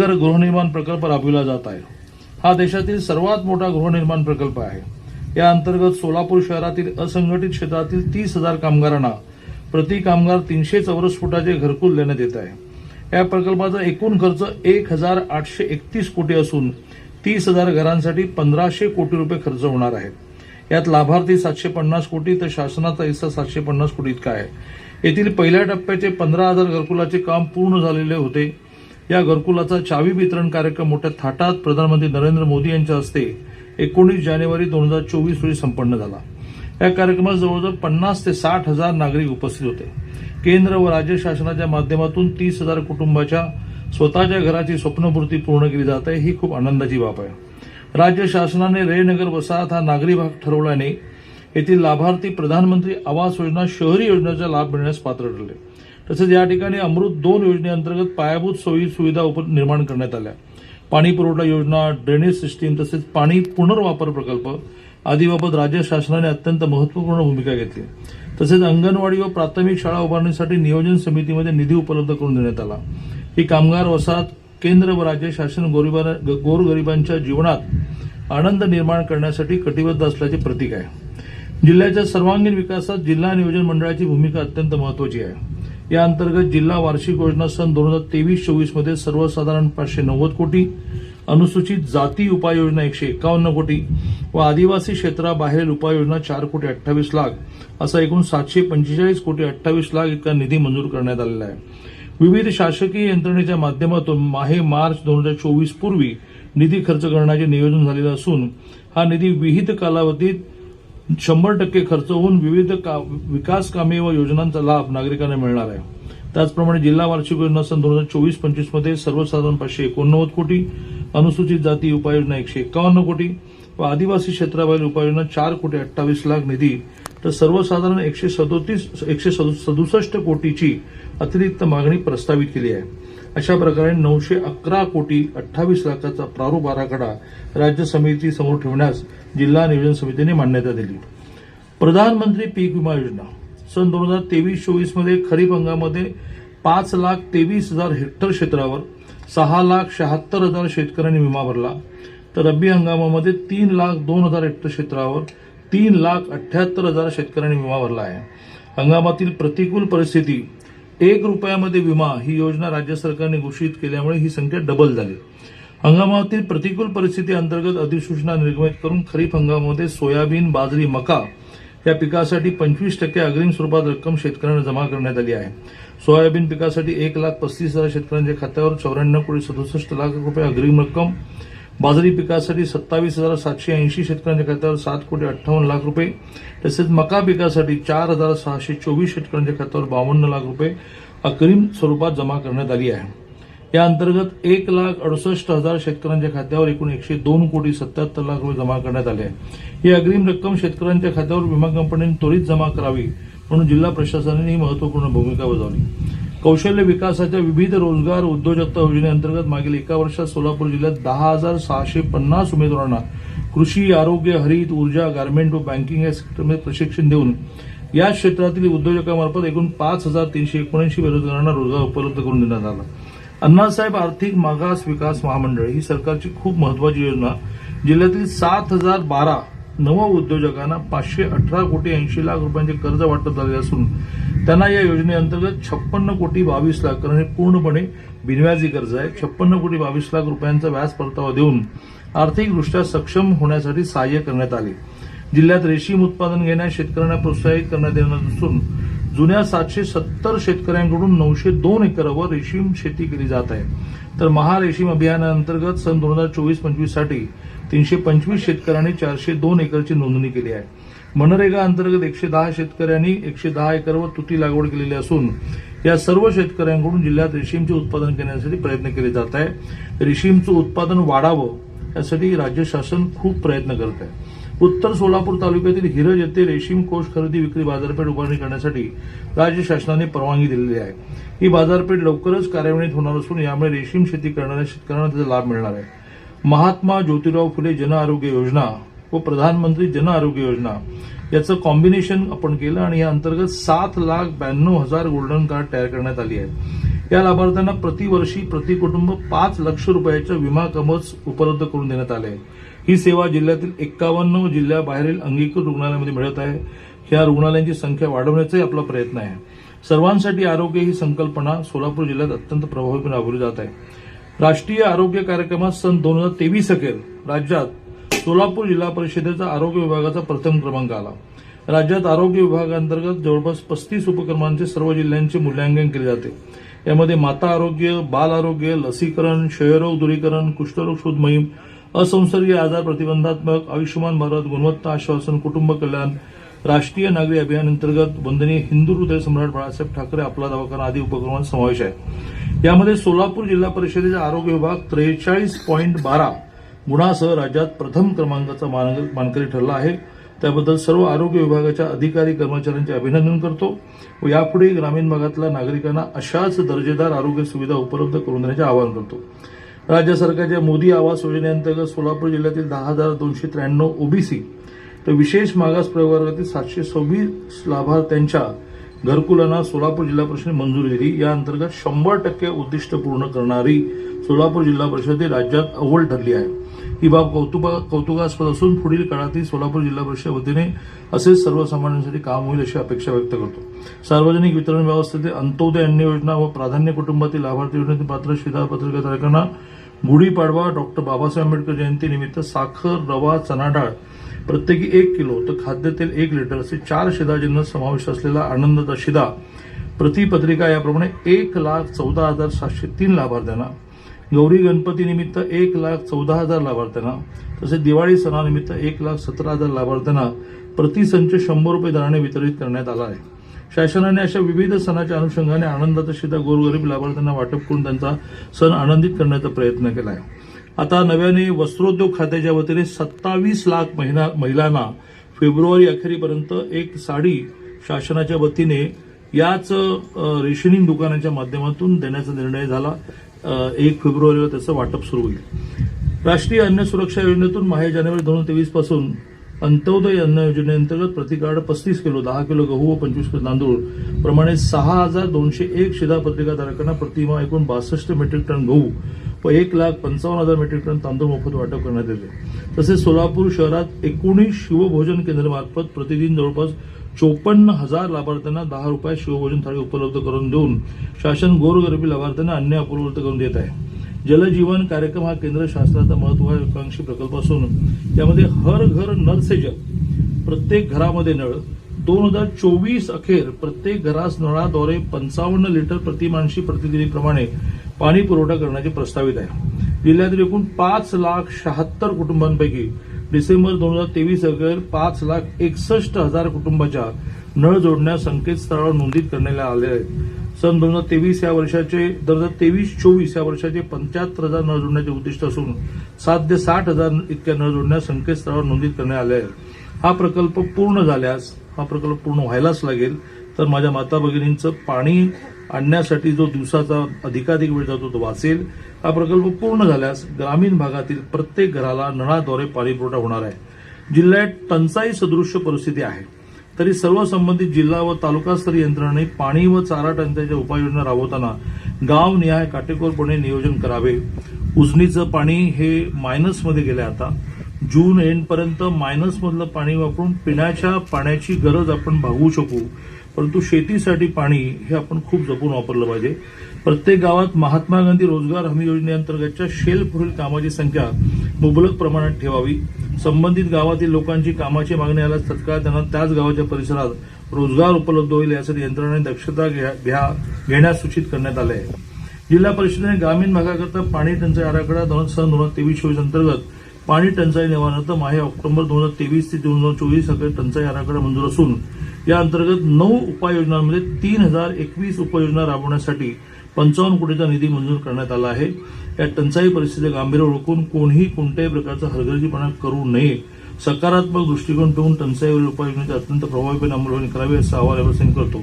नगर गृहनिर्माण प्रकल्प राबविला जात आहे. हा देशातील सर्वात मोठा गृहनिर्माण प्रकल्प आहे. या अंतर्गत सोलापूर शहरातील असंघटित क्षेत्रातील तीस हजार कामगारांना प्रति कामगार तीनशे चौरस फुटाचे घरकुल देण्यात येत आहे. या प्रकल्पाचा एकूण खर्च एक हजार आठशे एकतीस कोटी असून तीस हजार घरांसाठी पंधराशे कोटी रुपये खर्च होणार आहे. यात लाभार्थी सातशे पन्नास कोटी तर शासनाचा हिस्सा सातशे पन्नास कोटी इतका आहे. येथील पहिल्या टप्प्याचे पंधरा हजार घरकुलाचे काम पूर्ण झालेले होते. या घरकुलाचा चावी वितरण कार्यक्रम मोठ्या थाटात प्रधानमंत्री नरेंद्र मोदी यांच्या हस्ते एकोणीस जानेवारी दोन हजार चोवीस रोजी संपन्न झाला. या कार्यक्रमात जवळजवळ पन्नास ते साठ हजार नागरिक उपस्थित होते. केंद्र व राज्य शासनाच्या माध्यमातून तीस हजार कुटुंबाच्या स्वतःच्या घराची स्वप्नपूर्ती पूर्ण केली जात आहे ही खूप आनंदाची बाब आहे. राज्य शासनाने रेनगर वसाहत हा नागरी भाग ठरवल्याने येथील लाभार्थी प्रधानमंत्री आवास योजना शहरी योजनेचा लाभ मिळण्यास पात्र ठरले. तसेच या ठिकाणी अमृत दोन योजनेअंतर्गत पायाभूत सोयी सुविधा उप निर्माण करण्यात आल्या. पाणी पुरवठा योजना ड्रेनेज सिस्टीम तसेच पाणी पुनर्वापर प्रकल्प आदीबाबत राज्य शासनाने अत्यंत महत्त्वपूर्ण भूमिका घेतली. तसेच अंगणवाडी व प्राथमिक शाळा उभारण्यासाठी नियोजन समितीमध्ये निधी उपलब्ध करून देण्यात आला. ही कामगार वसाहत केंद्र व राज्य शासन गोरगरिबांच्या जीवनात आनंद निर्माण करण्यासाठी कटिबद्ध असल्याचे प्रतीक आहे. जिल्ह्याच्या सर्वांगीण विकासात जिल्हा नियोजन मंडळाची भूमिका अत्यंत महत्वाची आहे. या अंतर्गत जिल्हा वार्षिक योजना सन दोन हजार तेवीस चोवीसमध्ये सर्वसाधारण पाचशे नव्वद कोटी अनुसूचित जाती उपाययोजना एकशे एकावन्न कोटी व आदिवासी क्षेत्राबाहेरील उपाययोजना चार कोटी अठ्ठावीस लाख असा एकूण सातशे पंचेचाळीस कोटी अठ्ठावीस लाख इतका निधी मंजूर करण्यात आलेला आहे. विविध शासकीय यंत्रणेच्या माध्यमातून माहे मार्च दोन हजार चोवीस पूर्वी निधी खर्च करण्याचे नियोजन झालेलं असून हा निधी विहित कालावधीत शंभर टक्के खर्च होऊन विविध का- विकास कामे व योजनांचा लाभ नागरिकांना मिळणार आहे. त्याचप्रमाणे जिल्हा वार्षिक योजना सन दोन हजार चोवीस पंचवीसमध्ये सर्वसाधारण पाचशे एकोणनव्वद कोटी अनुसूचित जाती उपाययोजना एकशे एकावन्न कोटी व आदिवासी क्षेत्राबाहेर उपाययोजना चार कोटी अठ्ठावीस लाख निधी. तर सर्वसाधारण एकशे सदोतीस एकशे सदु- सदुसष्ट कोटीची अतिरिक्त मागणी प्रस्तावित केली आहे. अशा प्रकारे नऊशे अकरा कोटी अठ्ठावीस लाखाचा प्रारूप आराखडा राज्य समिती समोर ठेवण्यास जिल्हा नियोजन समितीने मान्यता दिली. प्रधानमंत्री पीक विमा योजना. सन दोन हजार तेवीस चोवीसमध्ये खरीप हंगामामध्ये पाच लाख तेवीस हजार हेक्टर क्षेत्रावर सहा लाख शहात्तर हजार शेतकऱ्यांनी विमा भरला. तर रब्बी हंगामामध्ये तीन लाख दोन हजार हेक्टर क्षेत्रावर तीन लाख अठ्ठ्याहत्तर हजार शेतकऱ्यांनी विमा भरला आहे. हंगामातील प्रतिकूल परिस्थिती एक रुपयामध्ये विमा ही योजना राज्य सरकारने घोषित केल्यामुळे ही संख्या डबल झाली. हंगामातील प्रतिकूल परिस्थिती अंतर्गत अधिसूचना निर्गमित करून खरीप हंगामामध्ये सोयाबीन बाजरी मका या पिकासाठी पंचवीस टक्के अग्रिम स्वरूपात रक्कम शेतकऱ्यांना जमा करण्यात आली आहे. सोयाबीन पिकासाठी एक लाख पस्तीस हजार शेतकऱ्यांच्या खात्यावर चौऱ्याण्णव कोटी सदुसष्ट लाख रुपये अग्रिम रक्कम बाजरी पिकासाठी सत्तावीस हजार सातशे ऐंशी शेतकऱ्यांच्या खात्यावर सात कोटी अठ्ठावन्न लाख रुपये तसेच मका पिकासाठी चार हजार सहाशे चोवीस शेतकऱ्यांच्या खात्यावर बावन्न लाख रुपये अग्रिम स्वरूपात जमा करण्यात आली आहे. या अंतर्गत एक लाख अडुसष्ट हजार शेतकऱ्यांच्या खात्यावर एकूण एकशे दोन कोटी सत्याहत्तर लाख रुपये जमा करण्यात आले आहे. ही अग्रिम रक्कम शेतकऱ्यांच्या खात्यावर विमा कंपनीने त्वरित जमा करावी म्हणून जिल्हा प्रशासनाने ही महत्त्वपूर्ण भूमिका बजावली. कौशल्य विकासाच्या विविध रोजगार उद्योजकता योजनेअंतर्गत मागील एका वर्षात सोलापूर जिल्ह्यात दहा हजार सहाशे पन्नास उमेदवारांना कृषी आरोग्य हरित ऊर्जा गारमेंट व बँकिंग या सेक्टरमध्ये प्रशिक्षण देऊन या क्षेत्रातील उद्योजकामार्फत एकूण पाच हजार तीनशे एकोणऐंशी बेरोजगारांना रोजगार उपलब्ध करून देण्यात आला. अण्णासाहेब आर्थिक मागास विकास महामंडळ ही सरकारची खूप महत्वाची योजना. जिल्ह्यातील सात हजार बारा नव उद्योजकांना पाचशे अठरा कोटी ऐंशी लाख रुपयांचे कर्ज वाटप झाले असून त्यांना या योजनेअंतर्गत छप्पन्न कोटी बावीस लाख कारण हे पूर्णपणे बिनव्याजी कर्ज आहे छप्पन्न कोटी बावीस लाख रुपयांचा व्याज परतावा देऊन आर्थिकदृष्ट्या सक्षम होण्यासाठी सहाय्य करण्यात आले. जिल्ह्यात रेशीम उत्पादन घेण्यास शेतकऱ्यांना प्रोत्साहित करण्यात येणार असून जुन्या सातशे सत्तर शेतकऱ्यांकडून नऊशे दोन एकरवर रेशीम शेती केली जात आहे. तर महारेशीम अभियानाअंतर्गत सन दोन हजार चोवीस पंचवीससाठी तीनशे पंचवीस शेतकऱ्यांनी चारशे दोन एकरची नोंदणी केली आहे. मनरेगा अंतर्गत एकशे दहा शेतकऱ्यांनी एकशे दहा एकरवर तुती लागवड केलेली असून या सर्व शेतकऱ्यांकडून जिल्ह्यात रेशीमचे उत्पादन करण्यासाठी प्रयत्न केले जात आहे रेशीमचं उत्पादन वाढावं यासाठी राज्य शासन खूप प्रयत्न करत आहे. उत्तर सोलापूर तालुक्यातील हिरज येथे रेशीम कोष खरेदी विक्री बाजारपेठ उभारणी करण्यासाठी राज्य शासनाने परवानगी दिलेली आहे. ही बाजारपेठ लवकरच कार्यान्वित होणार असून यामुळे रेशीम शेती करणाऱ्या शेतकऱ्यांना त्याचा लाभ मिळणार आहे. महात्मा ज्योतिराव फुले जन आरोग्य योजना व प्रधानमंत्री जन आरोग्य योजना. याचं कॉम्बिनेशन आपण केलं आणि या अंतर्गत सात लाख ब्याण्णव हजार गोल्डन कार्ड तयार करण्यात आली आहे या लाभार्थ्यांना प्रतिवर्षी प्रति कुटुंब पाच लक्ष रुपयाच्या विमा कवच उपलब्ध करून देण्यात आले आहे ही सेवा जिल्ह्यातील एक्कावन्न जिल्ह्याबाहेरील अंगीकृत रुग्णालयामध्ये मिळत आहे. या रुग्णालयांची संख्या वाढवण्याचाही आपला प्रयत्न आहे. सर्वांसाठी आरोग्य ही संकल्पना सोलापूर जिल्ह्यात अत्यंत प्रभावीपणे राबवली जात आहे. राष्ट्रीय आरोग्य कार्यक्रमात सन दोन हजार तेवीस अखेर राज्यात सोलापूर जिल्हा परिषदेचा आरोग्य विभागाचा प्रथम क्रमांक आला. राज्यात आरोग्य विभागांतर्गत जवळपास पस्तीस उपक्रमांचे सर्व जिल्ह्यांचे मूल्यांकन केले जाते. यामध्ये माता आरोग्य बाल आरोग्य लसीकरण क्षयरोग दूरीकरण कुष्ठरोग शोध मोहीम असंसर्गीय आजार प्रतिबंधात्मक आयुष्यमान भारत गुणवत्ता आश्वासन कुटुंब कल्याण राष्ट्रीय नागरी अभियान अंतर्गत वंदनीय हिंदू हृदय सम्राट बाळासाहेब ठाकरे आपला दवाखाना आदी उपक्रमांचा समावेश आहे. यामध्ये सोलापूर जिल्हा परिषदेचा आरोग्य विभाग त्रेचाळीस पॉईंट बारा गुणासह राज्यात प्रथम क्रमांकाचा मान- मानकरी ठरला आहे. त्याबद्दल सर्व आरोग्य विभागाच्या अधिकारी कर्मचाऱ्यांचे अभिनंदन करतो. व यापुढे ग्रामीण भागातल्या नागरिकांना अशाच दर्जेदार आरोग्य सुविधा उपलब्ध करून देण्याचे आवाहन करतो. राज्य सरकारच्या मोदी आवास योजनेअंतर्गत सोलापूर जिल्ह्यातील दहा हजार दोनशे त्र्याण्णव ओबीसी तर विशेष मागास प्रवर्गातील सातशे सव्वीस लाभार्थ्यांच्या घरकुलांना सोलापूर जिल्हा परिषदेने मंजुरी दिली. या अंतर्गत शंभर टक्के उद्दिष्ट पूर्ण करणारी सोलापूर जिल्हा परिषद ही राज्यात अव्वल ठरली आहे. ही बाब कौतुका कौतुकास्पद असून पुढील काळातही सोलापूर जिल्हा परिषद वतीने असेच सर्वसामान्यांसाठी काम होईल अशी अपेक्षा व्यक्त करतो. सार्वजनिक वितरण व्यवस्थेतील अंत्योदय अन्न योजना व प्राधान्य कुटुंबातील लाभार्थी योजनेतील पात्र शिधापत्रिकाधारकांना गुढीपाडवा डॉक्टर बाबासाहेब आंबेडकर जयंतीनिमित्त साखर रवा चणा डाळ प्रत्येकी एक किलो तर खाद्यतेल एक लिटर असे चार शिधाजींना समावेश असलेला आनंददा शिधा प्रतिपत्रिका याप्रमाणे एक लाख चौदा हजार सातशे तीन लाभार्थ्यांना गौरी गणपती निमित्त एक लाख चौदा हजार लाभार्थ्यांना तसेच दिवाळी सणानिमित्त एक लाख सतरा हजार लाभार्थ्यांना प्रतिसंच शंभर रुपये दराने वितरित करण्यात आला आहे. शासनाने अशा विविध सणाच्या अनुषंगाने आनंदाचा शिधा गोरगरीब लाभार्थ्यांना वाटप करून त्यांचा सण आनंदित करण्याचा प्रयत्न केला आहे आता नव्याने वस्त्रोद्योग खात्याच्या वतीने सत्तावीस लाख महिना महिलांना फेब्रुवारी अखेरीपर्यंत एक साडी शासनाच्या वतीने याच रेशनिंग दुकानाच्या माध्यमातून देण्याचा निर्णय झाला. एक फेब्रुवारीला त्याचं वाटप सुरू होईल. राष्ट्रीय अन्न सुरक्षा योजनेतून माहे जानेवारी दोन हजार तेवीसपासून अंत्योदय अन्न योजनेअंतर्गत प्रतिकार्ड पस्तीस किलो दहा किलो गहू व पंचवीस किलो तांदूळ प्रमाणे सहा हजार दोनशे एक शिधापत्रिकाधारकांना प्रतिमा एकूण बासष्ट मेट्रिक टन गहू व एक लाख पंचावन्न हजार मेट्रिक टन तांदूळ मोफत वाटप करण्यात येते. तसेच सोलापूर शहरात एकोणीस शिवभोजन केंद्रामार्फत प्रतिदिन जवळपास चोपन्न हजार लाभार्थ्यांना दहा रुपये शिवभोजन थाळी उपलब्ध करून देऊन शासन गोरगरिबी लाभार्थ्यांना अन्य उपलब्ध करून देत आहे. जलजीवन कार्यक्रम हा केंद्र शासनाचा महत्वाकांक्षी प्रकल्प असून त्यामध्ये हर घर नल से जल प्रत्येक घरामध्ये नळ दोन हजार चोवीस अखेर प्रत्येक घरास नळाद्वारे पंचावन्न लिटर प्रतिमानशी प्रतिदिनीप्रमाणे पाणी पुरवठा करण्याचे प्रस्तावित आहे. जिल्ह्यातील एकूण पाच लाख शहात्तर कुटुंबांपैकी डिसेंबर दोन हजार तेवीस अखेर पाच लाख एकसष्ट हजार कुटुंबाच्या नळ जोडण्या संकेतस्थळावर नोंदीत करण्यात आल्या आहेत. सन दोन हजार तेवीस या वर्षाचे दोन हजार तेवीस चोवीस या वर्षाचे पंच्याहत्तर हजार नळ जोडण्याचे उद्दिष्ट असून सात ते साठ हजार इतक्या नळ जोडण्या संकेतस्थळावर नोंदीत करण्यात आल्या आहेत. हा प्रकल्प पूर्ण झाल्यास हा प्रकल्प पूर्ण व्हायलाच लागेल तर माझ्या माता भगिनींचं पाणी आणण्यासाठी जो दिवसाचा अधिकाधिक वेळ जातो तो वाचेल. हा प्रकल्प पूर्ण झाल्यास ग्रामीण भागातील प्रत्येक घराला नळाद्वारे पाणीपुरवठा होणार आहे. जिल्ह्यात टंचाई सदृश्य परिस्थिती आहे. तरी सर्व संबंधित जिल्हा व तालुकास्तरीय यंत्रणांनी पाणी व चारा टंचाईच्या उपाययोजना राबवताना गावनिहाय काटेकोरपणे नियोजन करावे. उजनीचं पाणी हे मायनसमध्ये गेले आता. जून एंडपर्यंत मायनसमधलं पाणी वापरून पिण्याच्या पाण्याची गरज आपण भागवू शकू. परंतु शेतीसाठी पाणी हे आपण खूप जपून वापरलं पाहिजे. प्रत्येक गावात महात्मा गांधी रोजगार हमी योजनेअंतर्गतच्या शेल पुढील कामाची संख्या मुबलक प्रमाणात ठेवावी. संबंधित गावातील लोकांची कामाची मागणी आल्यास तत्काळ त्यांना त्याच गावाच्या परिसरात रोजगार उपलब्ध होईल यासाठी यंत्रणांनी दक्षता घ्या- घ्या- घेण्यास सूचित करण्यात आले आहे जिल्हा परिषदेने ग्रामीण भागाकरता पाणी टंचाई आराखडा दोन सन दोन हजार तेवीस चोवीस अंतर्गत पाणी टंचाई निवारणार्थ माहे ऑक्टोबर दोन हजार तेवीस ते दोन हजार चोवीस अखेर टंचाई आराखडा मंजूर असून या अंतर्गत नऊ उपाययोजनांमध्ये तीन हजार एकवीस उपाययोजना राबवण्यासाठी पंचावन्न कोटीचा निधी मंजूर करण्यात आला आहे. या टंचाई परिस्थिती गांभीर्य ओळखून कोणीही कोणत्याही प्रकारचा हलगर्जीपणा करू नये. सकारात्मक दृष्टिकोन ठेवून टंचाईवरील उपाययोजनेची अत्यंत प्रभावीपणे अंमलबजावणी करावी असं आवाहन करतो.